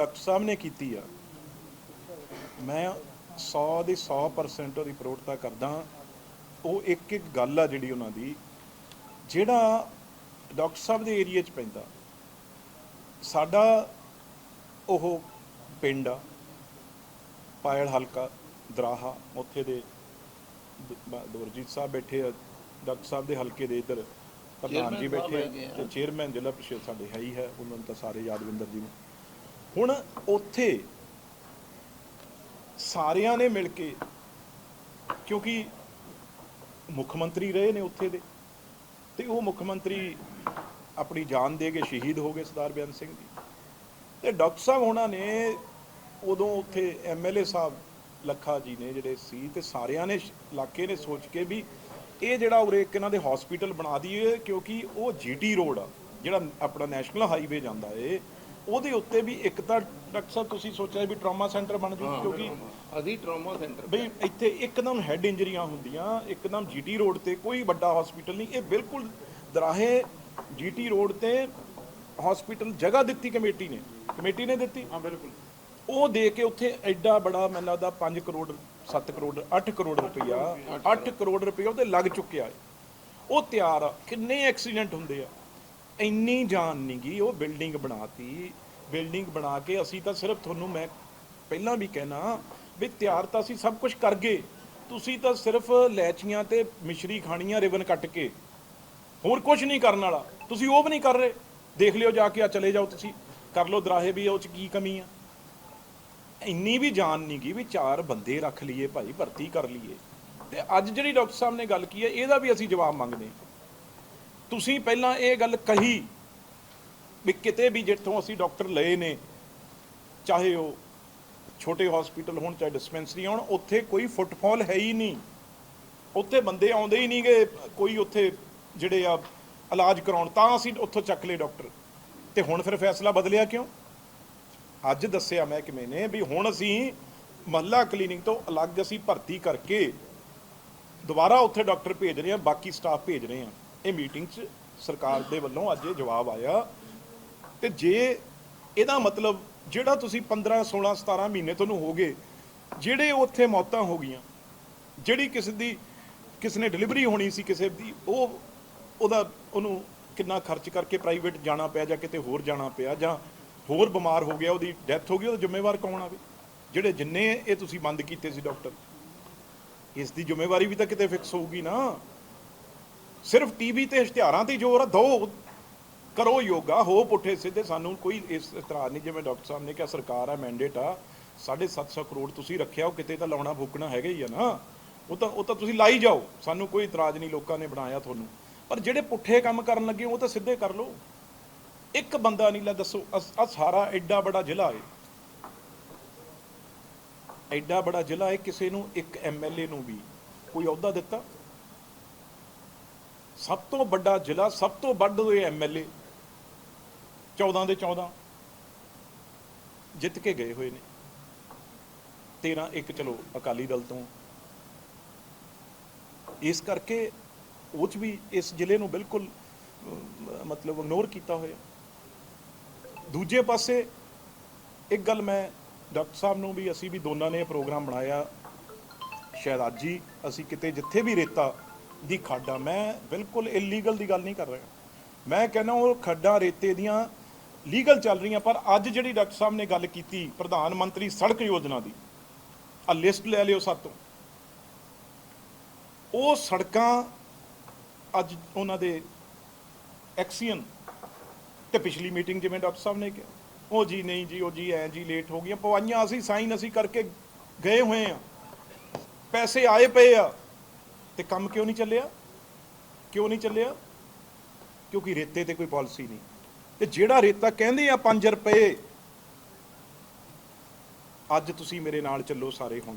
Doctor ਸਾਹਿਬ ਨੇ ਕੀਤੀ ਆ। ਮੈਂ 100 ਦੀ 100% ਉਹਦੀ ਪ੍ਰੋੜਤਾ ਕਰਦਾ ਉਹ ਇੱਕ ਇੱਕ ਗੱਲ ਆ ਜਿਹੜੀ ਉਹਨਾਂ ਦੀ। ਜਿਹੜਾ ਡਾਕਟਰ ਸਾਹਿਬ ਦੇ ਏਰੀਆ 'ਚ ਪੈਂਦਾ ਸਾਡਾ ਉਹ ਪਿੰਡ ਆ ਪਾਇਲ ਹਲਕਾ ਦਰਾਹਾ ਉੱਥੇ ਦੇ ਦਵਰਜੀਤ ਸਾਹਿਬ ਬੈਠੇ ਆ ਡਾਕਟਰ ਸਾਹਿਬ ਦੇ ਹਲਕੇ ਦੇ ਇੱਧਰ ਪ੍ਰਧਾਨ ਜੀ ਬੈਠੇ। ਤੇ ਚੇਅਰਮੈਨ ਜ਼ਿਲ੍ਹਾ ਪ੍ਰੀਸ਼ਦ ਸਾਡੇ ਹੈ ਹੀ ਹੈ ਉਹਨਾਂ ਨੂੰ ਤਾਂ ਸਾਰੇ ਯਾਦਵਿੰਦਰ ਜੀ ਨੂੰ। ਹੁਣ ਉੱਥੇ ਸਾਰਿਆਂ ਨੇ ਮਿਲ ਕੇ, ਕਿਉਂਕਿ ਮੁੱਖ ਮੰਤਰੀ ਰਹੇ ਨੇ ਉੱਥੇ ਦੇ, ਤੇ ਉਹ ਮੁੱਖ ਮੰਤਰੀ ਆਪਣੀ ਜਾਨ ਦੇ ਕੇ ਸ਼ਹੀਦ ਹੋ ਗਏ ਸਰਦਾਰ ਬਿਆਨ ਸਿੰਘ ਜੀ। ਤੇ ਡਾਕਟਰ ਸਾਹਿਬ ਉਹਨਾਂ ਨੇ ਉਦੋਂ ਉੱਥੇ ਐਮਐਲਏ ਸਾਹਿਬ ਲੱਖਾ ਜੀ ਨੇ ਜਿਹੜੇ ਸੀ, ਤੇ ਸਾਰਿਆਂ ਨੇ ਇਲਾਕੇ ਨੇ ਸੋਚ ਕੇ ਵੀ ਇਹ ਜਿਹੜਾ ਉਰੇ ਇੱਕ ਇਹਨਾਂ ਦੇ ਹਸਪੀਟਲ ਬਣਾ ਦਈਏ, ਕਿਉਂਕਿ ਉਹ ਜੀਟੀ ਰੋਡ ਆ, ਜਿਹੜਾ ਆਪਣਾ ਨੈਸ਼ਨਲ ਹਾਈਵੇ ਜਾਂਦਾ ਏ ਉਹਦੇ ਉੱਤੇ ਵੀ ਇੱਕ ਤਾਂ ਡਾਕਟਰ ਸਾਹਿਬ ਤੁਸੀਂ ਸੋਚਿਆ ਵੀ ਟਰਾਮਾ ਸੈਂਟਰ ਬਣ ਜੂ ਕਿਉਂਕਿ ਅਧੀ ਟਰਾਮਾ ਸੈਂਟਰ ਬਈ ਇੱਥੇ ਇੱਕਦਮ ਹੈਡ ਇੰਜਰੀਆਂ ਹੁੰਦੀਆਂ ਇੱਕਦਮ ਜੀਟੀ ਰੋਡ ਤੇ ਕੋਈ ਵੱਡਾ ਹਸਪੀਟਲ ਨਹੀਂ ਇਹ ਬਿਲਕੁਲ ਦਰਾਹੇ ਜੀਟੀ ਰੋਡ ਤੇ ਹਸਪੀਟਲ ਜਗ੍ਹਾ ਦਿੱਤੀ ਕਮੇਟੀ ਨੇ ਕਮੇਟੀ ਨੇ ਦਿੱਤੀ। ਹਾਂ ਬਿਲਕੁਲ। ਉਹ ਦੇ ਕੇ ਉੱਥੇ ਐਡਾ ਬੜਾ ਮੈਨੂੰ ਲੱਗਦਾ 5 ਕਰੋੜ 7 ਕਰੋੜ 8 ਕਰੋੜ ਰੁਪਈਆ 8 ਕਰੋੜ ਰੁਪਈਆ ਉਹਦੇ ਲੱਗ ਚੁੱਕਿਆ ਉਹ ਤਿਆਰ ਆ ਕਿੰਨੇ ਐਕਸੀਡੈਂਟ ਹੁੰਦੇ ਆ। ਇੰਨੀ ਜਾਨ ਨਹੀਂ ਗਈ, ਉਹ ਬਿਲਡਿੰਗ ਬਣਾਤੀ। ਬਿਲਡਿੰਗ ਬਣਾ ਕੇ ਅਸੀਂ ਤਾਂ ਸਿਰਫ ਤੁਹਾਨੂੰ ਮੈਂ ਪਹਿਲਾਂ ਵੀ ਕਹਿਣਾ ਵੀ ਤਿਆਰ ਤਾਂ ਅਸੀਂ ਸਭ ਕੁਝ ਕਰ ਗਏ। ਤੁਸੀਂ ਤਾਂ ਸਿਰਫ ਲੈਚੀਆਂ ਤੇ ਮਿਸ਼ਰੀ ਖਾਣੀਆਂ, ਰਿਬਨ ਕੱਟ ਕੇ। ਹੋਰ ਕੁਝ ਨਹੀਂ ਕਰਨ ਵਾਲਾ। ਤੁਸੀਂ ਉਹ ਵੀ ਨਹੀਂ ਕਰ ਰਹੇ। ਦੇਖ ਲਿਓ ਜਾ ਕੇ ਆ ਚਲੇ ਜਾਓ ਤੁਸੀਂ। ਕਰ ਲਓ ਦਰਾਹੇ ਵੀ ਉਹ ਚ ਕੀ ਕਮੀ ਆ। ਇੰਨੀ ਵੀ ਜਾਨ ਨਹੀਂ ਗਈ ਵੀ ਚਾਰ ਬੰਦੇ ਰੱਖ ਲਈਏ ਭਾਈ, ਭਰਤੀ ਕਰ ਲਈਏ। ਤੇ ਅੱਜ ਜਿਹੜੀ ਡਾਕਟਰ ਸਾਹਿਬ ਨੇ ਗੱਲ ਕੀ ਹੈ ਇਹਦਾ ਵੀ ਅਸੀਂ ਜਵਾਬ ਮੰਗਦੇ ਹਾਂ। ਤੁਸੀਂ ਪਹਿਲਾਂ ਇਹ ਗੱਲ ਕਹੀ ਵੀ ਕਿਤੇ ਵੀ ਜਿੱਥੋਂ ਅਸੀਂ ਡਾਕਟਰ ਲਏ ਨੇ, ਚਾਹੇ ਉਹ ਛੋਟੇ ਹਸਪੀਟਲ ਹੋਣ, ਚਾਹੇ ਡਿਸਪੈਂਸਰੀ ਹੋਣ, ਉੱਥੇ ਕੋਈ ਫੁੱਟਫਾਲ ਹੈ ਹੀ ਨਹੀਂ। ਉੱਥੇ ਬੰਦੇ ਆਉਂਦੇ ਹੀ ਨਹੀਂਗੇ ਕੋਈ ਉੱਥੇ ਜਿਹੜੇ ਆ ਇਲਾਜ ਕਰਾਉਣ, ਤਾਂ ਅਸੀਂ ਉੱਥੋਂ ਚੱਕ ਲਏ ਡਾਕਟਰ। ਤੇ ਹੁਣ ਫਿਰ ਫੈਸਲਾ ਬਦਲਿਆ ਕਿਉਂ? ਅੱਜ ਦੱਸਿਆ ਮੈਂ ਕਿਵੇਂ ਨੇ ਵੀ ਹੁਣ ਅਸੀਂ ਮਹੱਲਾ ਕਲੀਨਿਕ ਤੋਂ ਅਲੱਗ ਅਸੀਂ ਭਰਤੀ ਕਰਕੇ ਦੁਬਾਰਾ ਉੱਥੇ ਡਾਕਟਰ ਭੇਜ ਰਹੇ ਹਾਂ, ਬਾਕੀ ਸਟਾਫ ਭੇਜ ਰਹੇ ਹਾਂ। ਇਹ ਮੀਟਿੰਗ 'ਚ ਸਰਕਾਰ ਦੇ ਵੱਲੋਂ ਅੱਜ ਇਹ ਜਵਾਬ ਆਇਆ। ਤੇ ਜੇ ਇਹਦਾ ਮਤਲਬ ਜਿਹੜਾ ਤੁਸੀਂ 15 16 17 ਮਹੀਨੇ ਤੁਹਾਨੂੰ ਹੋ ਗਏ, ਜਿਹੜੇ ਉੱਥੇ ਮੌਤਾਂ ਹੋ ਗਈਆਂ, ਜਿਹੜੀ ਕਿਸੇ ਦੀ, ਕਿਸੇ ਨੇ ਡਿਲੀਵਰੀ ਹੋਣੀ ਸੀ ਕਿਸੇ ਦੀ, ਉਹ, ਉਹਦਾ ਉਹਨੂੰ ਕਿੰਨਾ ਖਰਚ ਕਰਕੇ ਪ੍ਰਾਈਵੇਟ ਜਾਣਾ ਪਿਆ ਜਾਂ ਕਿਤੇ ਹੋਰ ਜਾਣਾ ਪਿਆ ਜਾਂ ਹੋਰ ਬਿਮਾਰ ਹੋ ਗਿਆ, ਉਹਦੀ ਡੈਥ ਹੋ ਗਈ, ਉਹਦਾ ਜ਼ਿੰਮੇਵਾਰ ਕੌਣ ਆਵੇ? ਜਿਹੜੇ ਜਿੰਨੇ ਇਹ ਤੁਸੀਂ ਬੰਦ ਕੀਤੇ ਸੀ ਡਾਕਟਰ, ਇਸ ਦੀ ਜ਼ਿੰਮੇਵਾਰੀ ਵੀ ਤਾਂ ਕਿਤੇ ਫਿਕਸ ਹੋਊਗੀ ਨਾ। ਸਿਰਫ ਟੀਵੀ ਤੇ ਇਸ਼ਤਿਹਾਰਾਂ ਤੇ ਜ਼ੋਰ ਆ, ਦੋ ਕਰੋ ਯੋਗਾ, ਹੋ ਪੁੱਠੇ ਸਿੱਧੇ, ਸਾਨੂੰ ਕੋਈ ਇਸ ਇਤਰਾਜ਼ ਨਹੀਂ, ਜਿਵੇਂ ਡਾਕਟਰ ਸਾਹਿਬ ਨੇ ਕਿਹਾ, ਸਰਕਾਰ ਆ ਮੈਂਡੇਟ ਆ 750 ਕਰੋੜ ਤੁਸੀਂ ਰੱਖਿਆ, ਉਹ ਕਿਤੇ ਤਾਂ ਲਾਉਣਾ ਫੂਕਣਾ ਹੈਗਾ ਹੀ ਆ ਨਾ। ਉਹ ਤਾਂ ਉਹ ਤਾਂ ਤੁਸੀਂ ਲਾਈ ਜਾਓ, ਸਾਨੂੰ ਕੋਈ ਇਤਰਾਜ਼ ਨਹੀਂ, ਲੋਕਾਂ ਨੇ ਬਣਾਇਆ ਤੁਹਾਨੂੰ। ਪਰ ਜਿਹੜੇ ਪੁੱਠੇ ਕੰਮ ਕਰਨ ਲੱਗੇ, ਉਹ ਤਾਂ ਸਿੱਧੇ ਕਰ ਲਓ। ਇੱਕ ਬੰਦਾ ਨਹੀਂ, ਲੈ ਦੱਸੋ ਆ ਸਾਰਾ ਐਡਾ ਬੜਾ ਜ਼ਿਲ੍ਹਾ ਹੈ ਐਡਾ ਬੜਾ ਜ਼ਿਲ੍ਹਾ ਹੈ ਕਿਸੇ ਨੂੰ ਇੱਕ ਐਮਐਲਏ ਨੂੰ ਵੀ ਕੋਈ ਅਹੁਦਾ ਦਿੱਤਾ? ਸਭ ਤੋਂ ਵੱਡਾ ਜ਼ਿਲ੍ਹਾ, ਸਭ ਤੋਂ ਵੱਧ ਹੋਏ ਐਮਐਲਏ 14 ਦੇ 14 ਜਿੱਤ ਕੇ ਗਏ ਹੋਏ ਨੇ। 13 ਇੱਕ, ਚਲੋ, ਅਕਾਲੀ ਦਲ ਤੋਂ। ਇਸ ਕਰਕੇ ਉਹ ਚ ਵੀ ਇਸ ਜ਼ਿਲ੍ਹੇ ਨੂੰ ਬਿਲਕੁਲ ਮਤਲਬ ਇਗਨੋਰ ਕੀਤਾ ਹੋਇਆ। ਦੂਜੇ ਪਾਸੇ ਇੱਕ ਗੱਲ ਮੈਂ ਡਾਕਟਰ ਸਾਹਿਬ ਨੂੰ ਵੀ, ਅਸੀਂ ਵੀ ਦੋਨਾਂ ਨੇ ਪ੍ਰੋਗਰਾਮ ਬਣਾਇਆ। ਸ਼ਾਇਦ ਅੱਜ ਹੀ ਅਸੀਂ ਕਿਤੇ ਜਿੱਥੇ ਵੀ ਰੇਤਾ ਦੀ ਖਾਡਾ। ਮੈਂ ਬਿਲਕੁਲ ਇਲੀਗਲ ਦੀ ਗੱਲ ਨਹੀਂ ਕਰ ਰਿਹਾ। ਮੈਂ ਕਹਿੰਦਾ ਉਹ ਖੱਡਾਂ ਰੇਤੇ ਦੀਆਂ ਲੀਗਲ ਚੱਲ ਰਹੀਆਂ, ਪਰ ਅੱਜ ਜਿਹੜੀ ਡਾਕਟਰ ਸਾਹਿਬ ਨੇ ਗੱਲ ਕੀਤੀ ਪ੍ਰਧਾਨ ਮੰਤਰੀ ਸੜਕ ਯੋਜਨਾ ਦੀ ਆ ਲਿਸਟ ਲੈ ਲਿਓ ਸਾਤੋਂ। ਉਹ ਸੜਕਾਂ ਅੱਜ ਉਹਨਾਂ ਦੇ ਐਕਸੀਅਨ ਤੇ ਪਿਛਲੀ ਮੀਟਿੰਗ ਜਿਵੇਂ ਡਾਕਟਰ ਸਾਹਿਬ ਨੇ ਕਿਹਾ, ਉਹ ਜੀ ਨਹੀਂ ਜੀ, ਉਹ ਜੀ ਐ ਜੀ ਲੇਟ ਹੋ ਗਈਆਂ, ਪਵਾਈਆਂ ਅਸੀਂ, ਸਾਈਨ ਅਸੀਂ ਕਰਕੇ ਗਏ ਹੋਏ ਆ ਪੈਸੇ ਆਏ ਪਏ ਆ। ਤੇ ਕੰਮ ਕਿਉਂ ਨਹੀਂ ਚੱਲਿਆ? ਕਿਉਂ ਨਹੀਂ ਚੱਲਿਆ? ਕਿਉਂਕਿ ਰੇਤੇ ਤੇ ਕੋਈ ਪਾਲਿਸੀ ਨਹੀਂ। ਤੇ ਜਿਹੜਾ ਰੇਤਾ ਕਹਿੰਦੇ ਆ 5 ਰੁਪਏ, ਅੱਜ ਤੁਸੀਂ ਮੇਰੇ ਨਾਲ ਚੱਲੋ ਸਾਰੇ ਹੁਣ।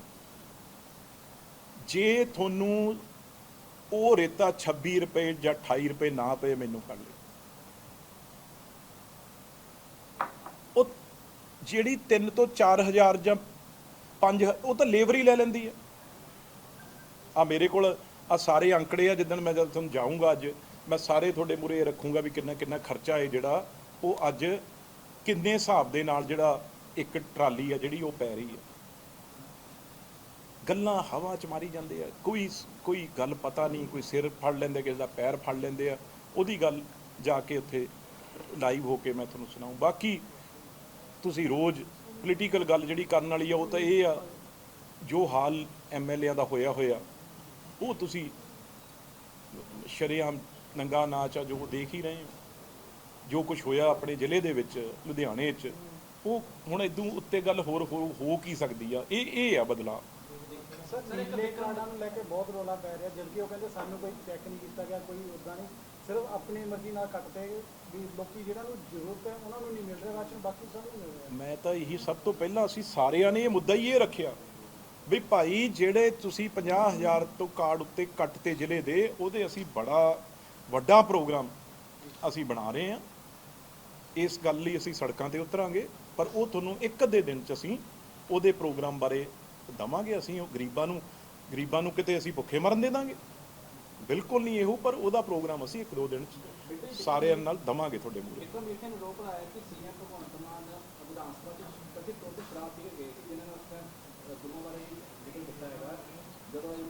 ਜੇ ਤੁਹਾਨੂੰ ਉਹ ਰੇਤਾ 26 ਰੁਪਏ ਜਾਂ 28 ਰੁਪਏ ਨਾ ਪਏ, ਮੈਨੂੰ ਕਰ ਲਿਓ। ਉਹ ਜਿਹੜੀ 3 ਤੋਂ 4000 ਜਾਂ 5 ਉਹ ਤਾਂ ਲੇਬਰ ਹੀ ਲੈ ਲੈਂਦੀ ਹੈ। ਆ ਮੇਰੇ ਕੋਲ ਆ ਸਾਰੇ ਅੰਕੜੇ ਆ, ਜਿੱਦਣ ਮੈਂ ਜਦ ਤੁਹਾਨੂੰ ਜਾਊਂਗਾ ਅੱਜ, ਮੈਂ ਸਾਰੇ ਤੁਹਾਡੇ ਮੂਰੇ ਰੱਖੂੰਗਾ ਵੀ ਕਿੰਨਾ ਕਿੰਨਾ ਖਰਚਾ ਹੈ ਜਿਹੜਾ, ਉਹ ਅੱਜ ਕਿੰਨੇ ਹਿਸਾਬ ਦੇ ਨਾਲ ਜਿਹੜਾ ਇੱਕ ਟਰਾਲੀ ਆ ਜਿਹੜੀ ਉਹ ਪੈ ਰਹੀ ਆ। ਗੱਲਾਂ ਹਵਾ 'ਚ ਮਾਰੀ ਜਾਂਦੇ ਆ, ਕੋਈ ਕੋਈ ਗੱਲ ਪਤਾ ਨਹੀਂ, ਕੋਈ ਸਿਰ ਫੜ ਲੈਂਦੇ, ਕਿਸੇ ਦਾ ਪੈਰ ਫੜ ਲੈਂਦੇ ਆ, ਉਹਦੀ ਗੱਲ ਜਾ ਕੇ ਉੱਥੇ ਲਾਈਵ ਹੋ ਕੇ ਮੈਂ ਤੁਹਾਨੂੰ ਸੁਣਾਉਂ ਬਾਕੀ ਤੁਸੀਂ ਰੋਜ਼ ਪੋਲੀਟੀਕਲ ਗੱਲ ਜਿਹੜੀ ਕਰਨ ਵਾਲੀ ਆ, ਉਹ ਤਾਂ ਇਹ ਆ, ਜੋ ਹਾਲ ਐਮਐਲਏਆਂ ਦਾ ਹੋਇਆ ਹੋਇਆ ਉਹ ਤੁਸੀਂ ਸ਼ਰੇਆਮ ਨੰਗਾ ਨਾਚ ਆ ਜੋ ਦੇਖ ਹੀ ਰਹੇ ਹੋ। ਜੋ ਕੁਝ ਹੋਇਆ ਆਪਣੇ ਜ਼ਿਲ੍ਹੇ ਦੇ ਵਿੱਚ ਲੁਧਿਆਣੇ 'ਚ ਉਹ ਹੁਣ ਇਦੋਂ ਉੱਤੇ ਗੱਲ ਹੋਰ ਹੋ ਹੋ ਕੀ ਸਕਦੀ ਆ? ਇਹ ਇਹ ਆ ਬਦਲਾਅ। ਸਰ ਨੀਲੇ ਕਾਰਡਾਂ ਨੂੰ ਲੈ ਕੇ ਬਹੁਤ ਰੋਲਾ ਪੈ ਰਿਹਾ ਜਦਕਿ ਉਹ ਕਹਿੰਦੇ ਸਾਨੂੰ ਕੋਈ ਚੈੱਕ ਨਹੀਂ ਕੀਤਾ ਗਿਆ ਕੋਈ ਉਦਾਂ ਨਹੀਂ। ਸਿਰਫ ਆਪਣੀ ਮਰਜ਼ੀ ਨਾਲ ਕੱਟਦੇ ਵੀ ਲੋਕੀ ਜਿਹੜਾ ਨੂੰ ਜ਼ਰੂਰਤ ਹੈ ਉਹਨਾਂ ਨੂੰ ਨਹੀਂ ਮਿਲ ਰਿਹਾ ਰਾਸ਼ਨ ਬਾਕੀ ਸਭ ਨੂੰ ਮਿਲ ਰਿਹਾ। ਮੈਂ ਤਾਂ ਇਹੀ ਸਭ ਤੋਂ ਪਹਿਲਾਂ ਅਸੀਂ ਸਾਰਿਆਂ ਨੇ ਇਹ ਮੁੱਦਾ ਹੀ ਇਹ ਰੱਖਿਆ। ਵੀ ਭਾਈ ਜਿਹੜੇ ਤੁਸੀਂ 50000 ਤੋਂ ਕਾਰਡ ਉੱਤੇ ਕੱਟ ਤੇ ਜ਼ਿਲ੍ਹੇ ਦੇ, ਉਹਦੇ ਅਸੀਂ ਬੜਾ ਵੱਡਾ ਪ੍ਰੋਗਰਾਮ ਅਸੀਂ ਬਣਾ ਰਹੇ ਹਾਂ। ਇਸ ਗੱਲ ਲਈ ਅਸੀਂ ਸੜਕਾਂ ਤੇ ਉਤਰਾਂਗੇ, ਪਰ ਉਹ ਤੁਹਾਨੂੰ ਇੱਕ ਅੱਧੇ ਦਿਨ ਚ ਅਸੀਂ ਉਹਦੇ ਪ੍ਰੋਗਰਾਮ ਬਾਰੇ ਦਵਾਂਗੇ। ਅਸੀਂ ਉਹ ਗਰੀਬਾਂ ਨੂੰ ਗਰੀਬਾਂ ਨੂੰ ਕਿਤੇ ਅਸੀਂ ਭੁੱਖੇ ਮਰਨ ਦੇ ਦਾਂਗੇ। ਬਿਲਕੁਲ ਨਹੀਂ ਇਹੋ, ਪਰ ਉਹਦਾ ਪ੍ਰੋਗਰਾਮ ਅਸੀਂ ਇੱਕ ਦੋ ਦਿਨ ਚ ਸਾਰਿਆਂ ਨਾਲ ਦਵਾਂਗੇ ਤੁਹਾਡੇ ਮੂਹਰੇ। ਵਿਕਰਮ ਮਿਸ਼ਰ ਨੇ ਰੋਕ ਲਾਇਆ ਕਿ ਸੀਐਮ ਭਗਵੰਤ ਮਾਨ ਵਿਧਾਨ ਸਭਾ ਚ ਕਥਿਤ ਤੌਰ ਤੇ ਸ਼ਰਾਬ ਗਏ ਜਿਨ੍ਹਾਂ ਨੇ ਉਸ ਟਾਈਮ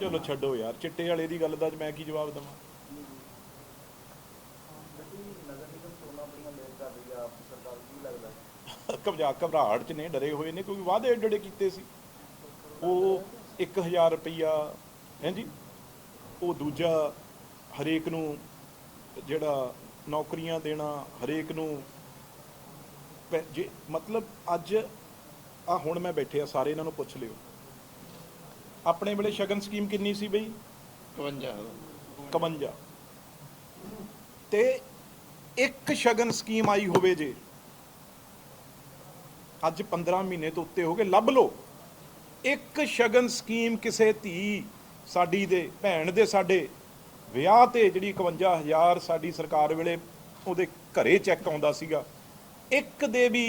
ਚਲੋ ਛੱਡੋ ਯਾਰ, ਚਿੱਟੇ ਵਾਲੇ ਦੀ ਗੱਲ ਦਾ ਮੈਂ ਕੀ ਜਵਾਬ ਦਵਾਂ? ਘਬਰਾ ਘਬਰਾਹਟ ਚ ਨੇ, ਡਰੇ ਹੋਏ ਨੇ ਕਿਉਂਕਿ ਵਾਅਦੇ ਏਡੇ ਕੀਤੇ ਸੀ। ਉਹ 1000 ਰੁਪਈਆ, ਹੈ ਉਹ ਦੂਜਾ ਹਰੇਕ ਨੂੰ ਜਿਹੜਾ ਨੌਕਰੀਆਂ ਦੇਣਾ, ਹਰੇਕ ਨੂੰ ਜੇ ਮਤਲਬ ਅੱਜ ਆ ਹੁਣ ਮੈਂ ਬੈਠੇ ਆ ਸਾਰੇ ਇਹਨਾਂ ਨੂੰ ਪੁੱਛ ਲਿਓ। ਆਪਣੇ ਵੇਲੇ ਸ਼ਗਨ ਸਕੀਮ ਕਿੰਨੀ ਸੀ ਬਈ? 52 51 ਤੇ ਇੱਕ ਸ਼ਗਨ ਸਕੀਮ ਆਈ ਹੋਵੇ ਜੇ ਅੱਜ 15 ਮਹੀਨੇ ਤੋਂ ਉੱਤੇ ਹੋ ਗਏ ਲੱਭ ਲਓ। ਇੱਕ ਸ਼ਗਨ ਸਕੀਮ ਕਿਸੇ ਧੀ ਸਾਡੀ ਦੇ ਭੈਣ ਦੇ ਸਾਡੇ ਵਿਆਹ ਤੇ ਜਿਹੜੀ 51000 ਸਾਡੀ ਸਰਕਾਰ ਵੇਲੇ ਉਹਦੇ ਘਰੇ ਚੈੱਕ ਆਉਂਦਾ ਸੀਗਾ। ਇੱਕ ਦੇ ਵੀ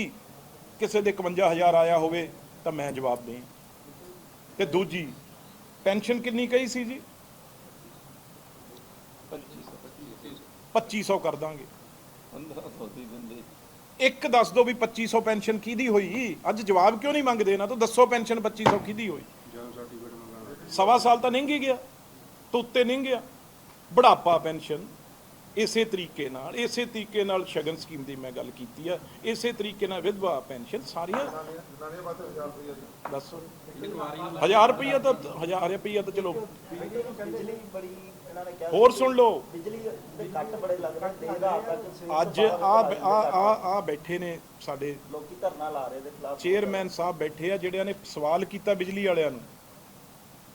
ਕਿਸੇ ਦੇ 51000 ਆਇਆ ਹੋਵੇ ਤਾਂ ਮੈਂ ਜਵਾਬ ਦੇ ਤੇ ਦੂਜੀ, ਪੈਨਸ਼ਨ ਕਿੰਨੀ ਕਹੀ ਸੀ ਜੀ? 2500 ਕਰ ਦਾਂਗੇ। ਇੱਕ ਦੱਸ ਦਿਓ ਵੀ 2500 ਪੈਨਸ਼ਨ ਕਿਹਦੀ ਹੋਈ? ਅੱਜ ਜਵਾਬ ਕਿਉਂ ਨਹੀਂ ਮੰਗਦੇ ਨਾ ਤਾਂ? ਦੱਸੋ ਪੈਨਸ਼ਨ 2500 ਕਿਹਦੀ ਹੋਈ? ਸਵਾ ਸਾਲ ਤਾਂ ਲੰਘ ਗਿਆ। ਤੋਂ ਉੱਤੇ ਨਹੀਂ ਗਿਆ। ਬੁਢਾਪਾ ਪੈਨਸ਼ਨ। ਇਸੇ ਤਰੀਕੇ ਨਾਲ, ਇਸੇ ਤਰੀਕੇ ਨਾਲ ਸ਼ਗਨ ਸਕੀਮ ਦੀ ਮੈਂ ਗੱਲ ਕੀਤੀ ਆ, ਇਸੇ ਤਰੀਕੇ ਨਾਲ ਵਿਧਵਾ ਪੈਨਸ਼ਨ ਸਾਰੀਆਂ ਦੱਸੋ। 1000 ਰੁਪਈਆ ਤਾਂ 1000 ਰੁਪਈਆ ਤਾਂ ਚਲੋ। ਹੋਰ ਸੁਣ ਲਓ। ਬਿਜਲੀ ਦੇ ਕੱਟ ਬੜੇ ਲੱਗ ਰਹੇ ਦੇਰ ਰਾਤ ਅੱਜ ਤੋਂ ਆ ਆ ਆ ਬੈਠੇ ਨੇ ਸਾਡੇ ਲੋਕੀ ਧਰਨਾ ਲਾ ਰਹੇ ਦੇ ਖਿਲਾਫ ਚੇਅਰਮੈਨ ਸਾਹਿਬ ਬੈਠੇ ਆ, ਜਿਹੜਿਆਂ ਨੇ ਸਵਾਲ ਕੀਤਾ ਬਿਜਲੀ ਵਾਲਿਆਂ ਨੂੰ।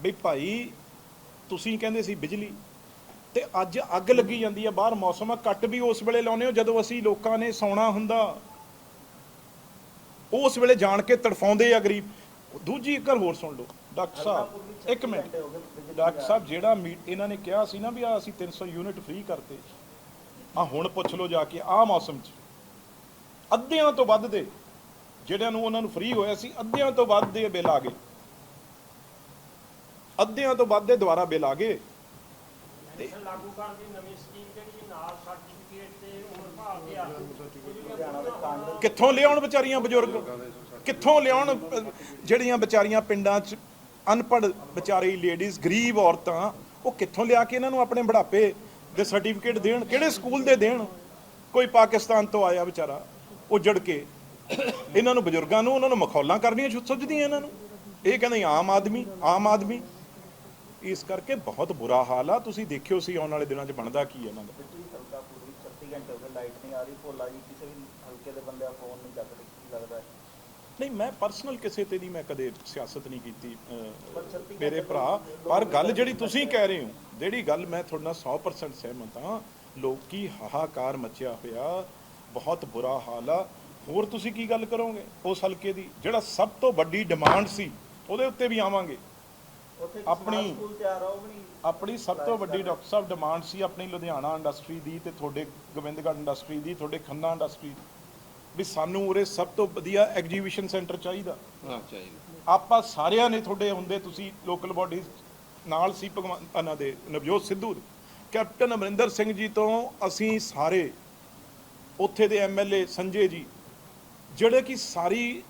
ਵੀ ਭਾਈ, ਤੁਸੀਂ ਕਹਿੰਦੇ ਸੀ ਬਿਜਲੀ। ਤੇ ਅੱਜ ਅੱਗ ਲੱਗੀ ਜਾਂਦੀ ਆ ਬਾਹਰ ਮੌਸਮ ਆ ਕੱਟ ਵੀ ਉਸ ਵੇਲੇ ਲਾਉਨੇ ਹੋ ਜਦੋਂ ਅਸੀਂ ਲੋਕਾਂ ਨੇ ਸੌਣਾ ਹੁੰਦਾ। ਉਸ ਵੇਲੇ ਜਾਣ ਕੇ ਤੜਫਾਉਂਦੇ ਆ ਗਰੀਬ। ਦੂਜੀ ਇੱਕ ਹੋਰ ਸੁਣ ਲਓ ਡਾਕਟਰ ਸਾਹਿਬ ਇੱਕ ਮਿੰਟ। ਡਾਕਟਰ ਸਾਹਿਬ ਜਿਹੜਾ ਮੀਟ ਇਹਨਾਂ ਨੇ ਕਿਹਾ ਸੀ ਨਾ ਵੀ ਆ ਅਸੀਂ 300 ਯੂਨਿਟ ਫ੍ਰੀ ਕਰਤੇ। ਆ ਹੁਣ ਪੁੱਛ ਲਓ ਜਾ ਕੇ ਆ ਮੌਸਮ 'ਚ। ਅੱਧਿਆਂ ਤੋਂ ਵੱਧ ਦੇ ਜਿਹੜਿਆਂ ਨੂੰ ਉਹਨਾਂ ਨੂੰ ਫ੍ਰੀ ਹੋਇਆ ਸੀ ਅੱਧਿਆਂ ਤੋਂ ਵੱਧ ਦੇ ਬਿੱਲ ਆ ਗਏ। ਅੱਧਿਆਂ ਤੋਂ ਵੱਧ ਦੇ ਦੁਬਾਰਾ ਬਿੱਲ ਆ ਗਏ। ਪੈਨਸ਼ਨ ਲਾਗੂ ਕਰਨ ਦੀ ਨਵੀਂ ਸਕੀਮ ਜਿਹੜੀ ਨਾਲ ਸਰਟੀਫਿਕੇਟ ਤੇ ਉਮਰ ਦੇ ਆ। ਕਿੱਥੋਂ ਲਿਆਉਣ ਵਿਚਾਰੀਆਂ ਬਜ਼ੁਰਗ? ਕਿੱਥੋਂ ਲਿਆਉਣ ਜਿਹੜੀਆਂ ਵਿਚਾਰੀਆਂ ਪਿੰਡਾਂ 'ਚ ਅਨਪੜ੍ਹ ਵਿਚਾਰੀ ਲੇਡੀਜ਼ ਗਰੀਬ ਔਰਤਾਂ ਉਹ ਕਿੱਥੋਂ ਲਿਆ ਕੇ ਇਹਨਾਂ ਨੂੰ ਆਪਣੇ ਬੁਢਾਪੇ ਦੇ ਸਰਟੀਫਿਕੇਟ ਦੇਣ? ਕਿਹੜੇ ਸਕੂਲ ਦੇ ਦੇਣ? ਕੋਈ ਪਾਕਿਸਤਾਨ ਤੋਂ ਆਇਆ ਵਿਚਾਰਾ ਉੱਜੜ ਕੇ। ਇਹਨਾਂ ਨੂੰ ਬਜ਼ੁਰਗਾਂ ਨੂੰ ਉਹਨਾਂ ਨੂੰ ਮਖੌਲਾਂ ਕਰਨੀਆਂ ਸੁੱਝਦੀਆਂ ਇਹਨਾਂ ਨੂੰ। ਇਹ ਕਹਿੰਦੇ ਆਮ ਆਦਮੀ ਆਮ ਆਦਮੀ। ਇਸ ਕਰਕੇ ਬਹੁਤ ਬੁਰਾ ਹਾਲ ਆ। ਤੁਸੀਂ ਦੇਖਿਓ ਸੀ ਆਉਣ ਵਾਲੇ ਦਿਨਾਂ 'ਚ ਬਣਦਾ ਕੀ ਹੈ ਇਹਨਾਂ ਦਾ। ਬਿਜਲੀ ਹਲਕਾ ਪੂਰੀ 36 ਘੰਟੇ ਹੋ ਗਏ ਲਾਈਟ ਨਹੀਂ ਆ ਰਹੀ। ਭੋਲਾ ਜੀ ਕਿਸੇ ਵੀ ਹਲਕੇ ਦੇ ਬੰਦੇ ਆ ਫੋਨ ਨਹੀਂ ਚੱਕਦੇ ਕੀ ਲੱਗਦਾ ਹੈ? ਨਹੀਂ ਮੈਂ ਪਰਸਨਲ ਕਿਸੇ ਤੇ ਨਹੀਂ ਮੈਂ ਕਦੇ ਸਿਆਸਤ ਨਹੀਂ ਕੀਤੀ ਅਹ, ਪਰ 36 ਮੇਰੇ ਭਰਾ। ਪਰ ਗੱਲ ਜਿਹੜੀ ਤੁਸੀਂ ਕਹਿ ਰਹੇ ਹੋ ਜਿਹੜੀ ਗੱਲ ਮੈਂ ਤੁਹਾਡੇ ਨਾਲ 100% ਸਹਿਮਤ ਹਾਂ ਲੋਕੀ ਹਾਹਾਕਾਰ ਮਚਿਆ ਹੋਇਆ ਬਹੁਤ ਬੁਰਾ ਹਾਲ ਆ। ਹੋਰ ਤੁਸੀਂ ਕੀ ਗੱਲ ਕਰੋਗੇ ਉਸ ਹਲਕੇ ਦੀ? ਜਿਹੜਾ ਸਭ ਤੋਂ ਵੱਡੀ ਡਿਮਾਂਡ ਸੀ ਉਹਦੇ ਉੱਤੇ ਵੀ ਆਵਾਂਗੇ। ਆਪਣੀ- ਆਪਣੀ ਸਭ ਤੋਂ ਵੱਡੀ ਡਾਕਟਰ ਸਾਹਿਬ ਡਿਮਾਂਡ ਸੀ ਆਪਣੀ ਲੁਧਿਆਣਾ ਇੰਡਸਟਰੀ ਦੀ ਤੇ ਤੁਹਾਡੇ ਗੋਬਿੰਦਗੜ੍ਹ ਇੰਡਸਟਰੀ ਦੀ ਤੁਹਾਡੇ ਖੰਨਾ ਇੰਡਸਟਰੀ ਦੀ। ਵੀ ਸਾਨੂੰ ਉਰੇ ਸਭ ਤੋਂ ਵਧੀਆ ਐਗਜੀਬਿਸ਼ਨ ਸੈਂਟਰ ਚਾਹੀਦਾ। ਹਾਂ ਚਾਹੀਦਾ। ਆਪਾਂ ਸਾਰਿਆਂ ਨੇ ਤੁਹਾਡੇ ਹੁੰਦੇ ਤੁਸੀਂ ਲੋਕਲ ਬਾਡੀਜ਼ ਨਾਲ ਸੀ ਭਗਵਾਨ ਇਹਨਾਂ ਦੇ ਨਵਜੋਤ ਸਿੱਧੂ ਦੇ। ਕੈਪਟਨ ਅਮਰਿੰਦਰ ਸਿੰਘ ਜੀ ਤੋਂ ਅਸੀਂ ਸਾਰੇ ਉੱਥੇ ਦੇ ਐਮਐਲਏ ਸੰਜੇ ਜੀ ਜਿਹੜੇ ਕਿ ਸਾਰੀ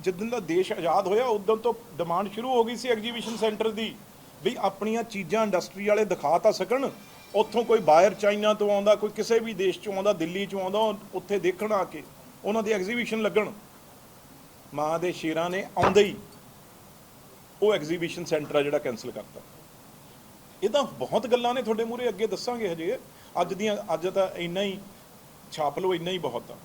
ਜਿੱਦਣ ਦਾ ਦੇਸ਼ ਆਜ਼ਾਦ ਹੋਇਆ, ਉਦੋਂ ਤੋਂ ਡਿਮਾਂਡ ਸ਼ੁਰੂ ਹੋ ਗਈ ਸੀ ਐਗਜੀਬਿਸ਼ਨ ਸੈਂਟਰ ਦੀ ਵੀ ਆਪਣੀਆਂ ਚੀਜ਼ਾਂ ਇੰਡਸਟਰੀ ਵਾਲੇ ਦਿਖਾ ਤਾਂ ਸਕਣ। ਉੱਥੋਂ ਕੋਈ ਬਾਹਰ ਚਾਈਨਾ ਤੋਂ ਆਉਂਦਾ, ਕੋਈ ਕਿਸੇ ਵੀ ਦੇਸ਼ ਚੋਂ ਆਉਂਦਾ, ਦਿੱਲੀ ਚੋਂ ਆਉਂਦਾ, ਉਹ ਉੱਥੇ ਦੇਖਣ ਆ ਕੇ ਉਹਨਾਂ ਦੀ ਐਗਜੀਬਿਸ਼ਨ ਲੱਗਣ। ਮਾਂ ਦੇ ਸ਼ੇਰਾਂ ਨੇ ਆਉਂਦੇ ਹੀ ਉਹ ਐਗਜ਼ੀਬਿਸ਼ਨ ਸੈਂਟਰ ਆ ਜਿਹੜਾ ਕੈਨਸਲ ਕਰਤਾ। ਇਹ ਤਾਂ ਬਹੁਤ ਗੱਲਾਂ ਨੇ ਤੁਹਾਡੇ ਮੂਹਰੇ ਅੱਗੇ ਦੱਸਾਂਗੇ ਹਜੇ। ਅੱਜ ਦੀਆਂ ਅੱਜ ਤਾਂ ਇੰਨਾ ਹੀ ਛਾਪ ਲਓ, ਇੰਨਾ ਹੀ ਬਹੁਤ ਆ।